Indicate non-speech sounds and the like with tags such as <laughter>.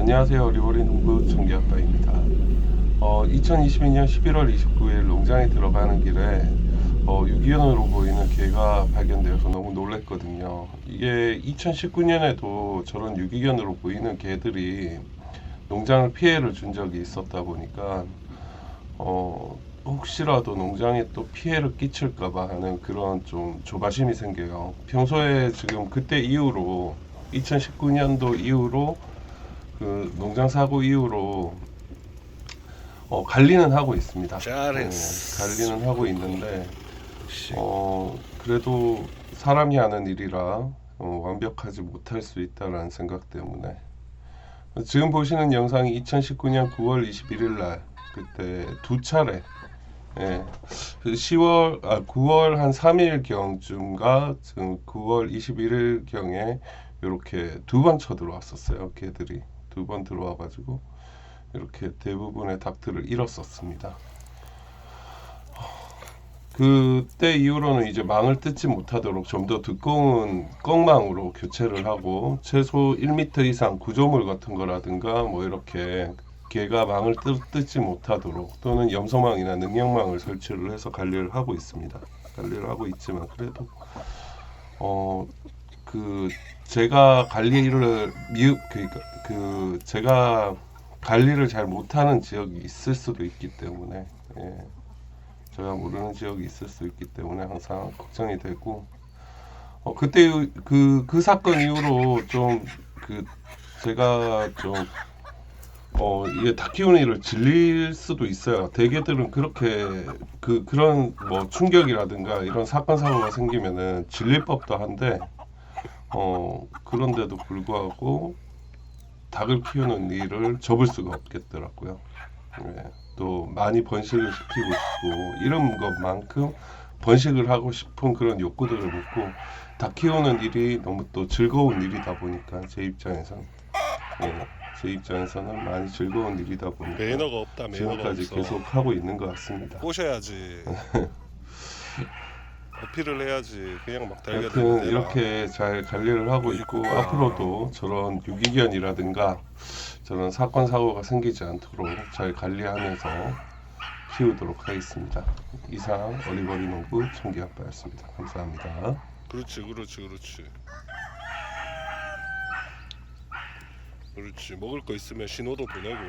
안녕하세요. 리버리 농부 정기아빠입니다. 어, 2022년 11월 29일 농장에 들어가는 길에 어, 유기견으로 보이는 개가 발견되어서 너무 놀랐거든요. 이게 2019년에도 저런 유기견으로 보이는 개들이 농장을 피해를 준 적이 있었다 보니까 어, 혹시라도 농장에 또 피해를 끼칠까봐 하는 그런 좀 조바심이 생겨요. 평소에 지금 그때 이후로 2019년도 이후로 그 농장 사고 이후로 어, 관리는 하고 있습니다. 잘했어. 네, 관리는 하고 있는데 어, 그래도 사람이 하는 일이라 어, 완벽하지 못할 수 있다라는 생각 때문에 지금 보시는 영상이 2019년 9월 21일 날 그때 두 차례 예, 그 10월 아 9월 한 3일 경쯤과 지금 9월 21일 경에 이렇게 두 번 쳐들어왔었어요. 개들이 두 번 들어와 가지고 이렇게 대부분의 닭들을 잃었었습니다. 그때 이후로는 이제 망을 뜯지 못하도록 좀 더 두꺼운 꺽망으로 교체를 하고 최소 1m 이상 구조물 같은 거라든가 뭐 이렇게 개가 망을 뜯, 뜯지 못하도록 또는 염소망이나 능력망을 설치를 해서 관리를 하고 있습니다. 관리를 하고 있지만 그래도 어 그 제가 관리를 미흡 그러니까 그 제가 관리를 잘 못하는 지역이 있을 수도 있기 때문에 예. 제가 모르는 지역이 있을 수 있기 때문에 항상 걱정이 되고 어, 그때 그, 그 사건 이후로 좀 그 제가 좀 어, 이게 닭 키우는 일을 질릴 수도 있어요. 대개들은 그렇게 그 그런 뭐 충격이라든가 이런 사건 사고가 생기면은 질릴 법도 한데 어 그런데도 불구하고 닭을 키우는 일을 접을 수가 없겠더라고요. 예, 또 많이 번식을 시키고 싶고 이런 것만큼 번식을 하고 싶은 그런 욕구들을 묻고 닭 키우는 일이 너무 또 즐거운 일이다 보니까 제 입장에서는 예, 제 입장에서는 많이 즐거운 일이다 보니까 매너가 없다 매너가 지금까지 없어. 계속 하고 있는 것 같습니다. 꼬셔야지. <laughs> 어필을 해야지. 그냥 막 여튼 달려들면 이렇게 잘 관리를 하고 있고 아. 앞으로도 저런 유기견이라든가 저런 사건 사고가 생기지 않도록 잘 관리하면서 키우도록 하겠습니다. 이상 어리버리 농부 청기 아빠였습니다. 감사합니다. 그렇지 그렇지 그렇지. 그렇지 먹을 거 있으면 신호도 보내고